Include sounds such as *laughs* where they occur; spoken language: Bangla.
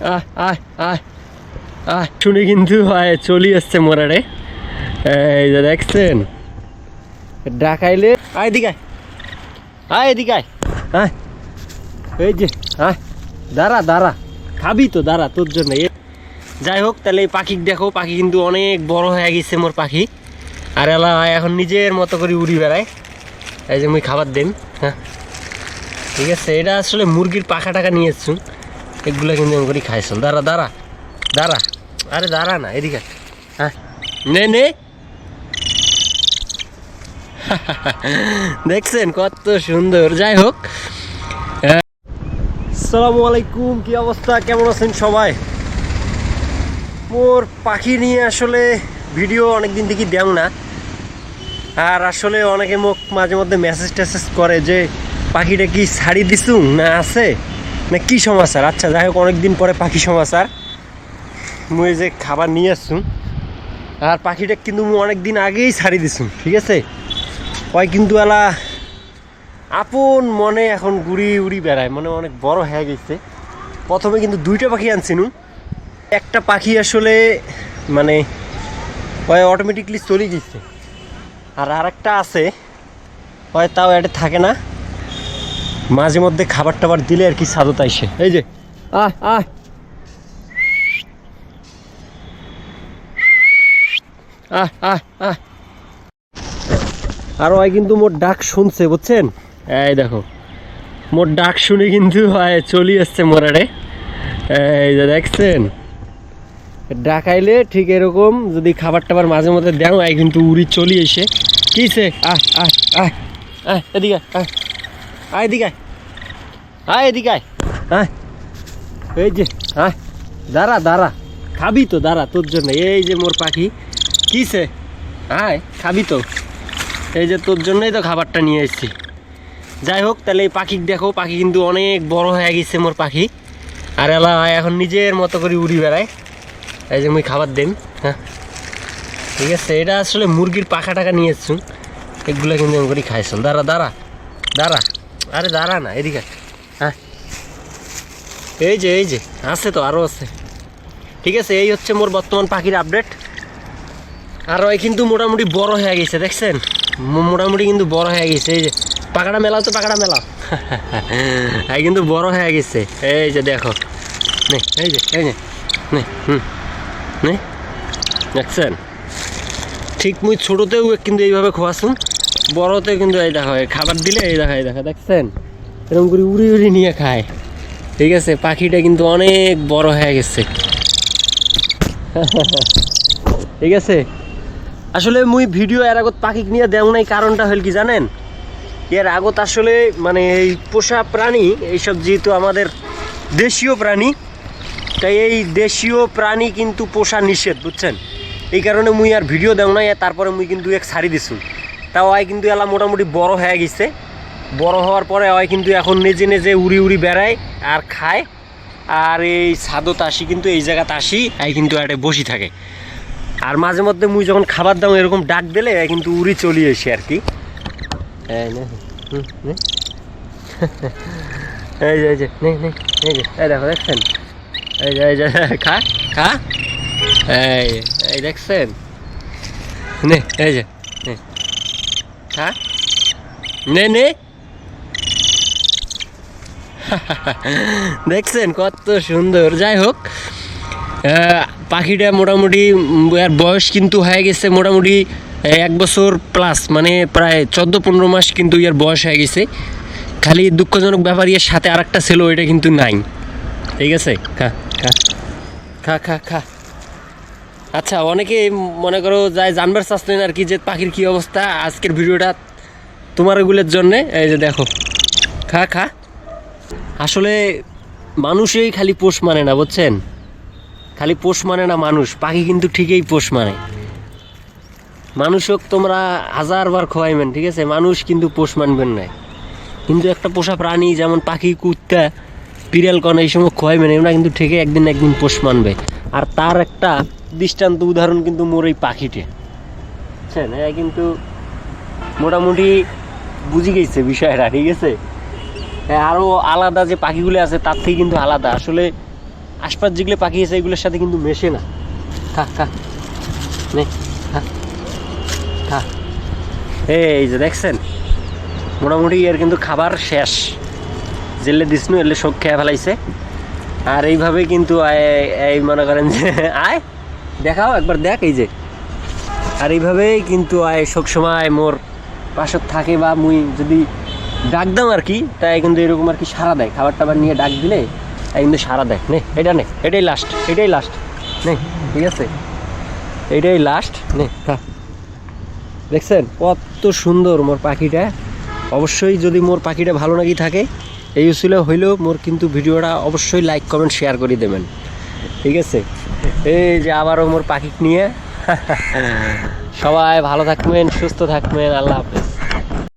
আহ শুনে কিন্তু চলি আসছে মোরারে। এই যে দেখছেন? ডাকাইলে আয় এদিকে আয়। আয় আয়। এই যে হ্যাঁ দাঁড়া দাঁড়া। খাবি তো, দাঁড়া, তোর জন্য। যাই হোক, তাহলে এই পাখি দেখো, পাখি কিন্তু অনেক বড় হয়ে গেছে মোর পাখি। আর এলা এখন নিজের মতো করে উড়ি বেড়ায়। এই যে মুই খাবার দেন হ্যাঁ। ঠিক আছে, এটা আসলে মুরগির পাখা টাকা নিয়ে এসছু এগুলো কিন্তু আমি করে খাইছিল দাঁড়া দাঁড়া দাঁড়া। আরে দাঁড়া না, এদিকে হ্যাঁ নে নে। *laughs* দেখছেন কত সুন্দর। যাই হোক আসসালামু আলাইকুম, কি অবস্থা? কেমন আছেন সবাই? মোর পাখি নিয়ে আসলে ভিডিও অনেক দিন থেকে দেও না। আর আসলে অনেকে মুখ মাঝে মধ্যে মেসেজ টেসেজ করে যে, পাখিটা কি ছাড়ি দিছু? না আছে? না, কী সমাচার? আচ্ছা যাই হোক অনেক দিন পরে পাখি সমাচার। মুই যে খাবার নিয়ে আসছুম, আর পাখিটা কিন্তু মু অনেক দিন আগেই ছাড়ি দিছু ঠিক আছে? ওই কিন্তু এলা আপন মনে এখন ঘুরি উড়ি বেড়ায় মানে অনেক বড় হয়ে গেছে। প্রথমে কিন্তু দুইটা পাখি আনছিনু। একটা পাখি আসলে মানে ওই অটোমেটিকলি চলে গেছে। আর আরেকটা আছে হয় তাও এটা থাকে না। মাঝে মধ্যে খাবার টাবার দিলে আর কি স্বাদত আইসে এই যে আহ আহ। আহ আহ আহ। আর ওই কিন্তু মোর ডাক শুনছে বুঝছেন? এই দেখো মোর ডাক শুনে কিন্তু চলি আসছে মোরারে এই যে দেখছেন? ডাকাইলে ঠিক এরকম যদি খাবার টাবার মাঝে মধ্যে দেও এই কিন্তু উড়ি চলি এসে। কিসে আহ আহ আহ আহ এদিকে আয়, আয় এদিকে আয়। আয় এদিকে আয়। আয়। এই যে, আয়। দাঁড়া দাঁড়া। খাবি তো, দাঁড়া, তোর জন্য। এই যে মোর পাখি। কিসে? আয়, খাবি তো। এই যে তোর জন্যই তো খাবারটা নিয়ে এসেছি। যাই হোক, তাহলে এই পাখি দেখো। পাখি কিন্তু অনেক বড় হয়ে গেছে মোর পাখি। আর এলা এখন নিজের মতো করে উড়ি বেড়ায়। এই যে মুই খাবার দেন হ্যাঁ। ঠিক আছে, এটা আসলে মুরগির পাখা টাকা নিয়ে এসছু এগুলো কিন্তু আমি করে খাইছিল দাঁড়া দাঁড়া দাঁড়া। আরে দাঁড়া না, এদিকে হ্যাঁ। এই যে এই যে, আছে তো আরও আছে। ঠিক আছে, এই হচ্ছে মোর বর্তমান পাখির আপডেট আর ওই কিন্তু মোটামুটি বড় হয়ে গেছে, দেখছেন? মোটামুটি কিন্তু বড় হয়ে গেছে, এই যে। পাখাটা মেলাও তো, পাখাটা মেলাও। *laughs* এই কিন্তু বড় হয়ে গেছে। এই যে, দেখো। এই যে এই যে দেখছেন? ঠিক মুই ছোটোতেও কিন্তু এইভাবে খোয়াছুম। বড়তে কিন্তু এই দেখো এই খাবার দিলে এই দেখা এই দেখা, দেখছেন? এরকম করে উড়ি উড়ি নিয়ে খায়। ঠিক আছে? পাখিটা কিন্তু অনেক বড় হয়ে গেছে। *laughs* ঠিক আছে? আসলে মুই ভিডিও এর আগত পাখি নিয়ে দেও নাই কারণটা হল কি জানেন? এর আগত আসলে মানে এই পোষা প্রাণী, এইসব যেহেতু আমাদের দেশীয় প্রাণী, তাই এই দেশীয় প্রাণী কিন্তু পোষা নিষেধ, বুঝছেন? এই কারণে মুই আর ভিডিও দেও নাই, তারপরে মুই কিন্তু এক ছাড়ি দিছু তাও আয় কিন্তু এলা মোটামুটি বড় হয়ে গেছে। বড় হওয়ার পরে হয় কিন্তু এখন নিজে নিজে উড়ি উড়ি বেড়ায় আর খায়। আর এই সাদত আসি কিন্তু, এই জায়গাতে আসি এই কিন্তু একটা বসি থাকে। আর মাঝে মধ্যে মুই যখন খাবার দাম এরকম ডাক দিলে কিন্তু উড়ি চলি এসে আর কি। *laughs* এই যে এই যে এই যে, এই দেখো, দেখছেন? এই যে এই যে, *laughs* খা খা। এই এই দেখছেন? নে, এই যে, নে। খা নে নে। *laughs* দেখছেন কত সুন্দর। যাই হোক পাখিটা মোটামুটি এর বয়স কিন্তু হয়ে গেছে মোটামুটি এক বছর প্লাস মানে প্রায় চোদ্দ, পনেরো মাস কিন্তু ইয়ার বয়স হয়ে গেছে। খালি দুঃখজনক ব্যাপার ইয়ের সাথে আর একটা ছিল ওইটা কিন্তু নাই। ঠিক আছে? খা খা। খা খা খা। আচ্ছা অনেকে মনে করো যায় জানবার চাচ্ছেন আর কি যে পাখির কি অবস্থা, আজকের ভিডিওটা তোমার এগুলোর জন্যে। এই যে দেখো, খা খা। আসলে মানুষই খালি পোষ মানে না, বুঝছেন? খালি পোষ মানে না মানুষ, পাখি কিন্তু ঠিকই পোষ মানে। মানুষ হোক তোমরা হাজারবার খোয়াইবেন, ঠিক আছে? মানুষ কিন্তু পোষ মানবেন না। কিন্তু একটা পোষা প্রাণী, যেমন পাখি, কুত্তা, বিড়াল, কন, এই সময় খোয়াইবেন এগুলো কিন্তু ঠিকই একদিন একদিন পোষ মানবে। আর তার একটা দৃষ্টান্ত উদাহরণ কিন্তু মোর এই পাখিটে। বুঝছেন এরা কিন্তু মোটামুটি বুঝে গেছে বিষয়টা ঠিক আছে? হ্যাঁ, আরও আলাদা যে পাখিগুলো আছে তার থেকে কিন্তু আলাদা। আসলে আশপাশ যেগুলো পাখি আছে এগুলোর সাথে কিন্তু মেশে না। খা খা নে এই যে দেখছেন মোটামুটি এর কিন্তু খাবার শেষ। জেলে দিসনু এলে শোক খেয়ে ফেলাইছে। আর এইভাবে কিন্তু এই মনে করেন যে আয়। দেখাও, একবার দেখ এই যে। আর এইভাবেই কিন্তু আয় সব সময় মোর পাশত থাকে বা মুই যদি ডাক দাম আর কি, তাই কিন্তু এরকম আর কি সারা দেয়। খাবার টাবার নিয়ে ডাক দিলে তাই কিন্তু সারা দেয়। নে, এটা নে, এটাই লাস্ট এটাই লাস্ট নে, ঠিক আছে? এটাই লাস্ট নে দেখছেন? কত সুন্দর মোর পাখিটা। অবশ্যই যদি মোর পাখিটা ভালো নাকি থাকে, এই ছিল হইলেও মোর কিন্তু ভিডিওটা অবশ্যই লাইক কমেন্ট শেয়ার করে দেবেন। ঠিক আছে? এই যে আবারও মোর পাখি নিয়ে। *laughs* সবাই ভালো থাকবেন সুস্থ থাকবেন আল্লাহ হাফেজ।